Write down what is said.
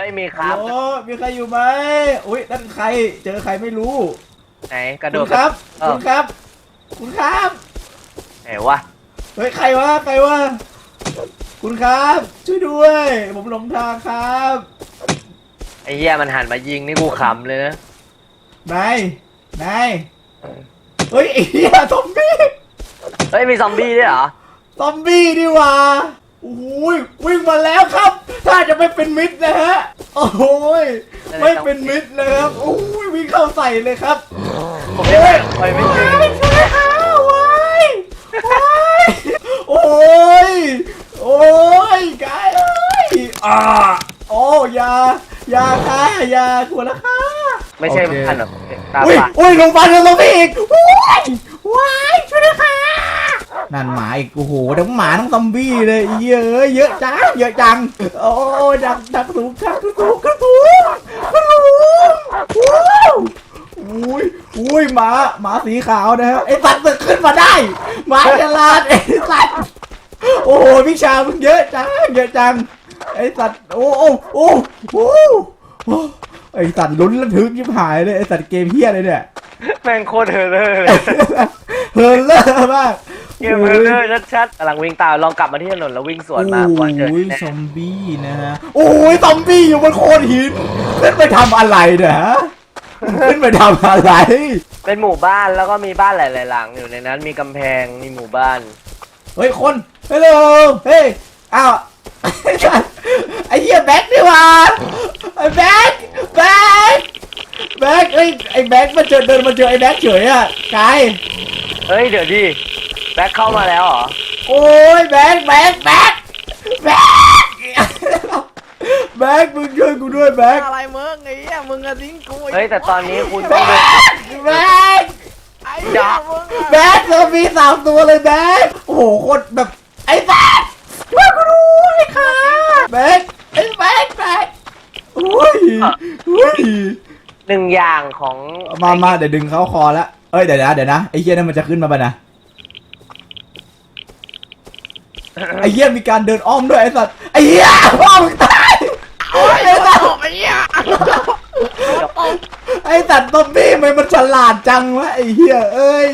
ไม่มีครับ โอ้มีใครอยู่ไหมอุ้ยนั่นใคร เจอใครไม่รู้ไหนกระโดคุดณครับ เออคุณครับ คุณครับ ไหนวะเฮ้ยใครวะใครวะคุณครับ ช่วยด้วย ผมหลงทางครับไอ้เหี้ยมันหันมายิงนี่กูขำเลยนะนายนายเฮ้ยไอ้เหี้ยซอมบี้เฮ้ยมีซอมบี้ด้วยเหรอซอมบี้ดีหว่า โอ้โหยวิ่งมาแล้วครับ ถ้าจะไม่เป็นมิตรนะฮะ โอ้โหยไม่เป็นมิตรนะครับ โอ้ยวิ่งเข้าใส่เลยครับผมไม่ได้ไปไม่ถึงว้ายช่วยค่ะว้ายว้ายโอ้ย โอ้ยกายเอ้ยอ่าโอ้ยายาค่ะยาขวดละค่ะไม่ใช่โอเคพันหรอกตาอุ้ยฝาดอุ้ยลงมาลงมาอีกว้ายว้ายช่วยด้วยค่ะ นั่นหมาอีกโอ้โหทั้งหมาทั้งซอมบี้เลยเยอะเยอะจังเยอะจังโอ้ดักดักสูงดักสูงดักสูงดักสูงว้าวอุ้ยอุ้ยหมาหมาสีขาวนะฮะไอ้สัตว์ตึกขึ้นมาได้หมาฉลาดไอ้สัตว์โอ้โหวิชามึงเยอะจังเยอะจังไอ้สัตว์โอ้โอ้โอ้โอ้ไอ้สัตว์ลุ้นระทึกยิบหายเลยไอ้สัตว์เกมเฮี้ยเลยเนี่ยแม่งโคตรเฮอร์เลอร์เลยเฮิร์เลอร์มาก เกมเฮอร์เลอร์ชัดๆกำลังวิ่งตามลองกลับมาที่ถนนแล้ววิ่งสวนมาก่อนเจอโอ้ยแน่ซอมบี้นะฮะ โอ้ยซอมบี้อยู่บนโคดหินขึ้นไปทำอะไรเนี่ยฮะขึ้นไปทำอะไร เป็นหมู่บ้านแล้วก็มีบ้านหลายๆหลังอยู่ในนั้นมีกำแพงมีหมู่บ้าน เฮ้ยคนฮัลโหลเฮ้ยอ้าวไอ้เหี้ยแบ็คนี่หว่าไอ้แบ็คแบ็คแบ็คเอ้ยไอ้แบ็คมาเจอเดินมาเจอไอ้แบ็คเฉยอะกายเฮ้ยเดี๋ยวดิแบ็คเข้ามาแล้วเหรอ โอ้ยแบ็คแบ็คแบ็คแบ็คแบ็คมึงช่วยกูด้วยแบ็คอะไรมึงไอ้เหี้ยมึงอะทิ้งกูไเฮ้ยแต่ตอนนี้คุณแบต้องเดินกแบกไอ้เหี้ยมึงอะแบกเรามีสามตัวเลยแบกโอ้โหโคตรแบบไอ้แบกช่วยกูด้วยค่ะแบกไอ้แบกแบกโอ้ยโอ้ยหนึ่งอย่างของมามาเดี๋ยวดึงเขาคอแล้วเอ้ยเดี๋ยวนะเดี๋ยวนะไอ้เหี้ยนั่นมันจะขึ้นมาปะนะ ไอ้เหี้ยมีการเดินอ้อมด้วยไอ้สัตว์ไอ้เหี้ยพ่อมึงตายไอ้สัตว์ไอ้เหี้ยไอ้สัตว์ซอมบี้ทำไมมันฉลาดจังวะไอ้เหี้ยเอ้ย